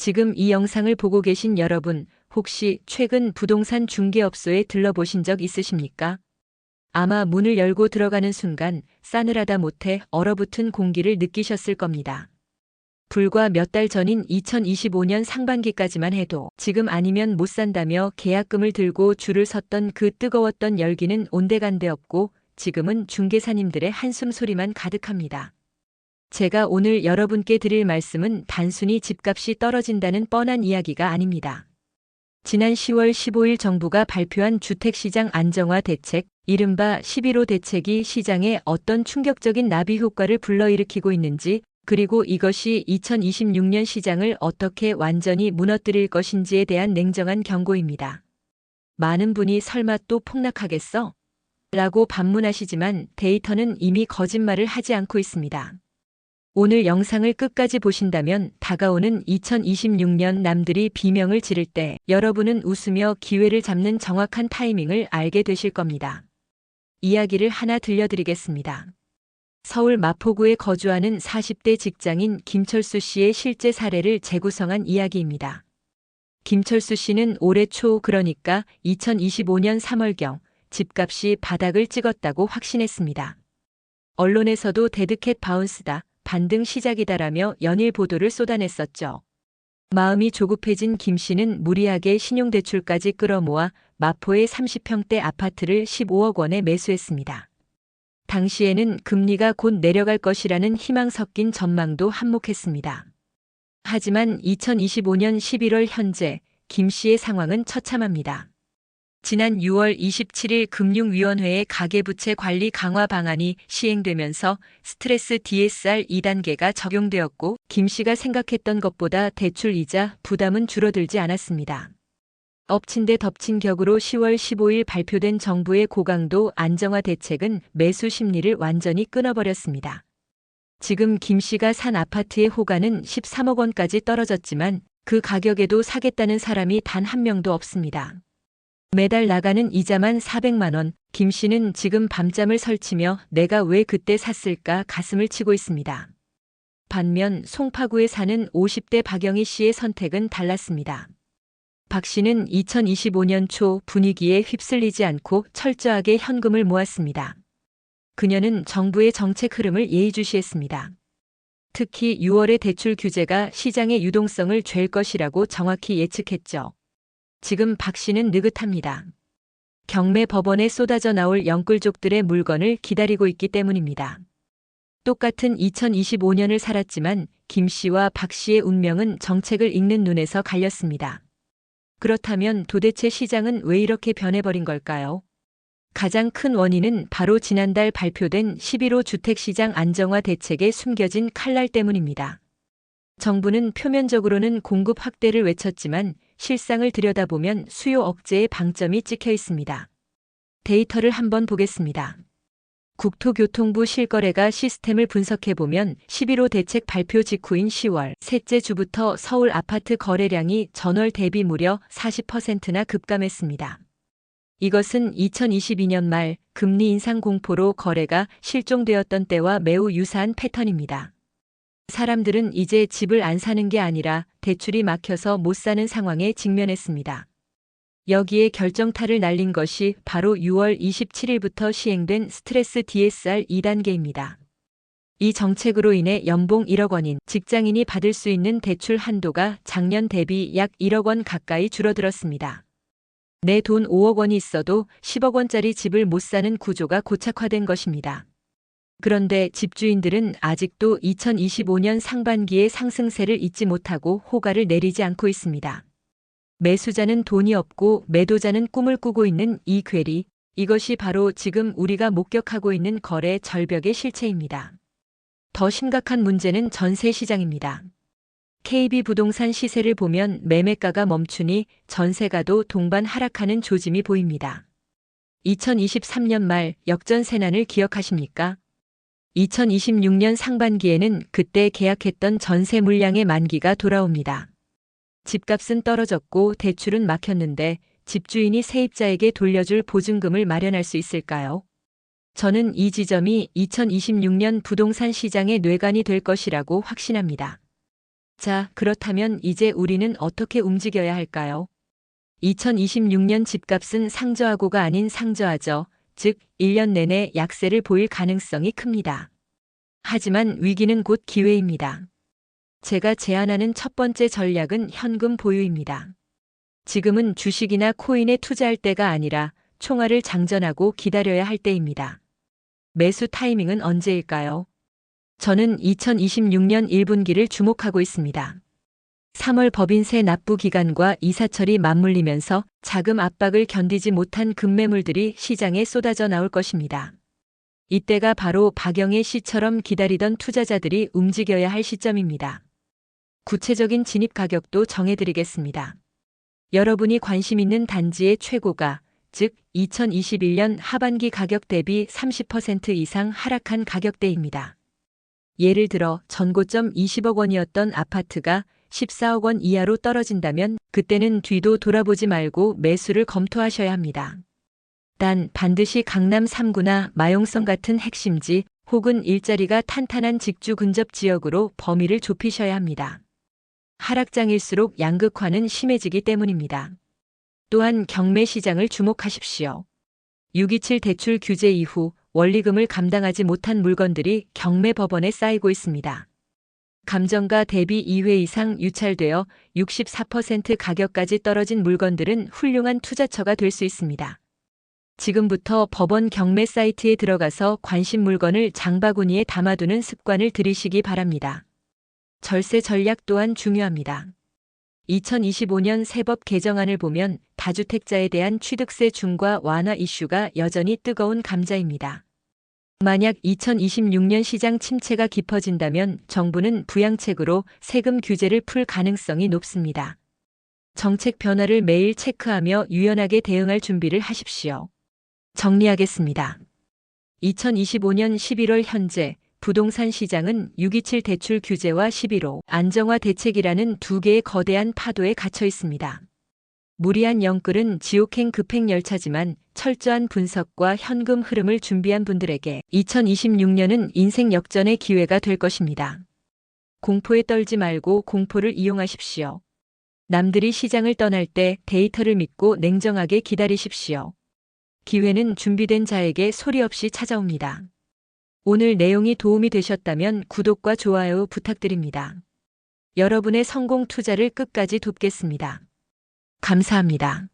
지금 이 영상을 보고 계신 여러분, 혹시 최근 부동산 중개업소에 들러보신 적 있으십니까? 아마 문을 열고 들어가는 순간 싸늘하다 못해 얼어붙은 공기를 느끼셨을 겁니다. 불과 몇 달 전인 2025년 상반기까지만 해도 지금 아니면 못 산다며 계약금을 들고 줄을 섰던 그 뜨거웠던 열기는 온데간데 없고 지금은 중개사님들의 한숨 소리만 가득합니다. 제가 오늘 여러분께 드릴 말씀은 단순히 집값이 떨어진다는 뻔한 이야기가 아닙니다. 지난 10월 15일 정부가 발표한 주택시장 안정화 대책, 이른바 11호 대책이 시장에 어떤 충격적인 나비 효과를 불러일으키고 있는지, 그리고 이것이 2026년 시장을 어떻게 완전히 무너뜨릴 것인지에 대한 냉정한 경고입니다. 많은 분이 설마 또 폭락하겠어? 라고 반문하시지만 데이터는 이미 거짓말을 하지 않고 있습니다. 오늘 영상을 끝까지 보신다면 다가오는 2026년 남들이 비명을 지를 때 여러분은 웃으며 기회를 잡는 정확한 타이밍을 알게 되실 겁니다. 이야기를 하나 들려드리겠습니다. 서울 마포구에 거주하는 40대 직장인 김철수 씨의 실제 사례를 재구성한 이야기입니다. 김철수 씨는 올해 초 그러니까 2025년 3월경 집값이 바닥을 찍었다고 확신했습니다. 언론에서도 데드캣 바운스다, 반등 시작이다라며 연일 보도를 쏟아냈었죠. 마음이 조급해진 김 씨는 무리하게 신용대출까지 끌어모아 마포의 30평대 아파트를 15억 원에 매수했습니다. 당시에는 금리가 곧 내려갈 것이라는 희망 섞인 전망도 한몫했습니다. 하지만 2025년 11월 현재 김 씨의 상황은 처참합니다. 지난 6월 27일 금융위원회의 가계부채 관리 강화 방안이 시행되면서 스트레스 DSR 2단계가 적용되었고 김 씨가 생각했던 것보다 대출 이자 부담은 줄어들지 않았습니다. 엎친 데 덮친 격으로 10월 15일 발표된 정부의 고강도 안정화 대책은 매수 심리를 완전히 끊어버렸습니다. 지금 김 씨가 산 아파트의 호가는 13억 원까지 떨어졌지만 그 가격에도 사겠다는 사람이 단 한 명도 없습니다. 매달 나가는 이자만 400만 원, 김 씨는 지금 밤잠을 설치며 내가 왜 그때 샀을까 가슴을 치고 있습니다. 반면 송파구에 사는 50대 박영희 씨의 선택은 달랐습니다. 박 씨는 2025년 초 분위기에 휩쓸리지 않고 철저하게 현금을 모았습니다. 그녀는 정부의 정책 흐름을 예의주시했습니다. 특히 6월의 대출 규제가 시장의 유동성을 잴 것이라고 정확히 예측했죠. 지금 박 씨는 느긋합니다. 경매 법원에 쏟아져 나올 영끌족들의 물건을 기다리고 있기 때문입니다. 똑같은 2025년을 살았지만 김 씨와 박 씨의 운명은 정책을 읽는 눈에서 갈렸습니다. 그렇다면 도대체 시장은 왜 이렇게 변해버린 걸까요? 가장 큰 원인은 바로 지난달 발표된 11호 주택시장 안정화 대책에 숨겨진 칼날 때문입니다. 정부는 표면적으로는 공급 확대를 외쳤지만 실상을 들여다보면 수요 억제의 방점이 찍혀 있습니다. 데이터를 한번 보겠습니다. 국토교통부 실거래가 시스템을 분석해보면 11호 대책 발표 직후인 10월 셋째 주부터 서울 아파트 거래량이 전월 대비 무려 40%나 급감했습니다. 이것은 2022년 말 금리 인상 공포로 거래가 실종되었던 때와 매우 유사한 패턴입니다. 사람들은 이제 집을 안 사는 게 아니라 대출이 막혀서 못 사는 상황에 직면했습니다. 여기에 결정타를 날린 것이 바로 6월 27일부터 시행된 스트레스 DSR 2단계입니다. 이 정책으로 인해 연봉 1억 원인 직장인이 받을 수 있는 대출 한도가 작년 대비 약 1억 원 가까이 줄어들었습니다. 내 돈 5억 원이 있어도 10억 원짜리 집을 못 사는 구조가 고착화된 것입니다. 그런데 집주인들은 아직도 2025년 상반기의 상승세를 잊지 못하고 호가를 내리지 않고 있습니다. 매수자는 돈이 없고 매도자는 꿈을 꾸고 있는 이 괴리, 이것이 바로 지금 우리가 목격하고 있는 거래 절벽의 실체입니다. 더 심각한 문제는 전세 시장입니다. KB 부동산 시세를 보면 매매가가 멈추니 전세가도 동반 하락하는 조짐이 보입니다. 2023년 말 역전세난을 기억하십니까? 2026년 상반기에는 그때 계약했던 전세 물량의 만기가 돌아옵니다. 집값은 떨어졌고 대출은 막혔는데 집주인이 세입자에게 돌려줄 보증금을 마련할 수 있을까요? 저는 이 지점이 2026년 부동산 시장의 뇌관이 될 것이라고 확신합니다. 자, 그렇다면 이제 우리는 어떻게 움직여야 할까요? 2026년 집값은 상저하고가 아닌 상저하죠. 즉, 1년 내내 약세를 보일 가능성이 큽니다. 하지만 위기는 곧 기회입니다. 제가 제안하는 첫 번째 전략은 현금 보유입니다. 지금은 주식이나 코인에 투자할 때가 아니라 총알을 장전하고 기다려야 할 때입니다. 매수 타이밍은 언제일까요? 저는 2026년 1분기를 주목하고 있습니다. 3월 법인세 납부 기간과 이사철이 맞물리면서 자금 압박을 견디지 못한 급매물들이 시장에 쏟아져 나올 것입니다. 이때가 바로 박영애 씨처럼 기다리던 투자자들이 움직여야 할 시점입니다. 구체적인 진입 가격도 정해드리겠습니다. 여러분이 관심 있는 단지의 최고가, 즉 2021년 하반기 가격 대비 30% 이상 하락한 가격대입니다. 예를 들어 전고점 20억 원이었던 아파트가 14억 원 이하로 떨어진다면 그때는 뒤도 돌아보지 말고 매수를 검토하셔야 합니다. 단 반드시 강남 3구나 마용성 같은 핵심지 혹은 일자리가 탄탄한 직주 근접 지역으로 범위를 좁히셔야 합니다. 하락장일수록 양극화는 심해지기 때문입니다. 또한 경매 시장을 주목하십시오. 627 대출 규제 이후 원리금을 감당하지 못한 물건들이 경매 법원에 쌓이고 있습니다. 감정가 대비 2회 이상 유찰되어 64% 가격까지 떨어진 물건들은 훌륭한 투자처가 될 수 있습니다. 지금부터 법원 경매 사이트에 들어가서 관심 물건을 장바구니에 담아두는 습관을 들이시기 바랍니다. 절세 전략 또한 중요합니다. 2025년 세법 개정안을 보면 다주택자에 대한 취득세 중과 완화 이슈가 여전히 뜨거운 감자입니다. 만약 2026년 시장 침체가 깊어진다면 정부는 부양책으로 세금 규제를 풀 가능성이 높습니다. 정책 변화를 매일 체크하며 유연하게 대응할 준비를 하십시오. 정리하겠습니다. 2025년 11월 현재 부동산 시장은 627 대출 규제와 11호 안정화 대책이라는 두 개의 거대한 파도에 갇혀 있습니다. 무리한 영끌은 지옥행 급행 열차지만 철저한 분석과 현금 흐름을 준비한 분들에게 2026년은 인생 역전의 기회가 될 것입니다. 공포에 떨지 말고 공포를 이용하십시오. 남들이 시장을 떠날 때 데이터를 믿고 냉정하게 기다리십시오. 기회는 준비된 자에게 소리 없이 찾아옵니다. 오늘 내용이 도움이 되셨다면 구독과 좋아요 부탁드립니다. 여러분의 성공 투자를 끝까지 돕겠습니다. 감사합니다.